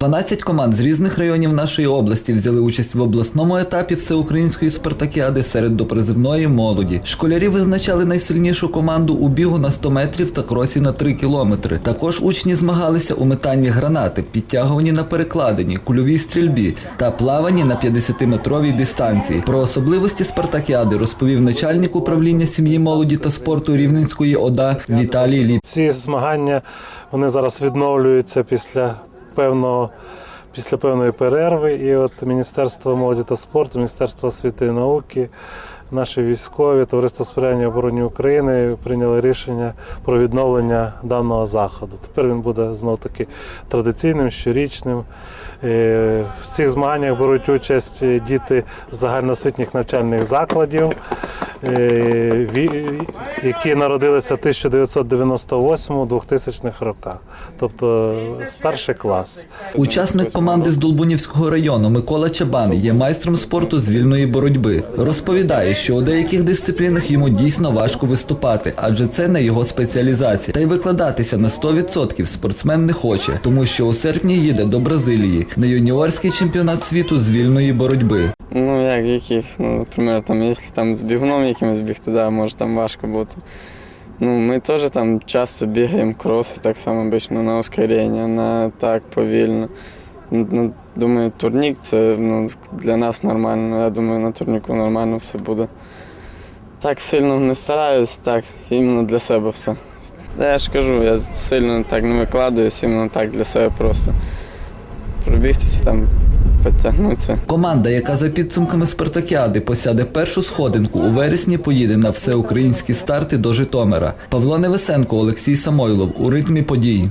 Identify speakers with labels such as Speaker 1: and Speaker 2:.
Speaker 1: 12 команд з різних районів нашої області взяли участь в обласному етапі всеукраїнської спартакіади серед допризивної молоді. Школярі визначали найсильнішу команду у бігу на 100 метрів та кросі на 3 кілометри. Також учні змагалися у метанні гранати, підтягуванні на перекладині, кульовій стрільбі та плаванні на 50-метровій дистанції. Про особливості спартакіади розповів начальник управління сім'ї, молоді та спорту Рівненської ОДА Віталій Ліп.
Speaker 2: Ці змагання вони зараз відновлюються після певного. Після певної перерви, і от Міністерство молоді та спорту, Міністерство освіти і науки, наші військові, Товариство сприяння обороні України прийняли рішення про відновлення даного заходу. Тепер він буде знов таки традиційним, щорічним. Е, В цих змаганнях беруть участь діти з загальноосвітніх навчальних закладів, які народилися в 1998-2000 роках, тобто старший клас.
Speaker 1: Учасник команди з Долбунівського району Микола Чабан є майстром спорту з вільної боротьби. Розповідає, що у деяких дисциплінах йому дійсно важко виступати, адже це не його спеціалізація. Та й викладатися на 100% спортсмен не хоче, тому що у серпні їде до Бразилії на юніорський чемпіонат світу з вільної боротьби.
Speaker 3: Ну, як яких? Ну, наприклад, там, якщо там з бігуном якимось бігти, да, може там важко бути. Ну, ми теж там часто бігаємо кроси, так само обично на ускорення, на так повільно. Ну, думаю, турнік це ну, для нас нормально. Я думаю, на турніку нормально все буде. Так сильно не стараюсь, так, іменно для себе все. Я ж кажу, я сильно так не викладаюсь, іменно так для себе просто. Пробігтися там, Потягнуться
Speaker 1: Команда, яка за підсумками спартакіади посяде першу сходинку, у вересні поїде на всеукраїнські старти до Житомира. Павло Невесенко, Олексій Самойлов у ритмі подій.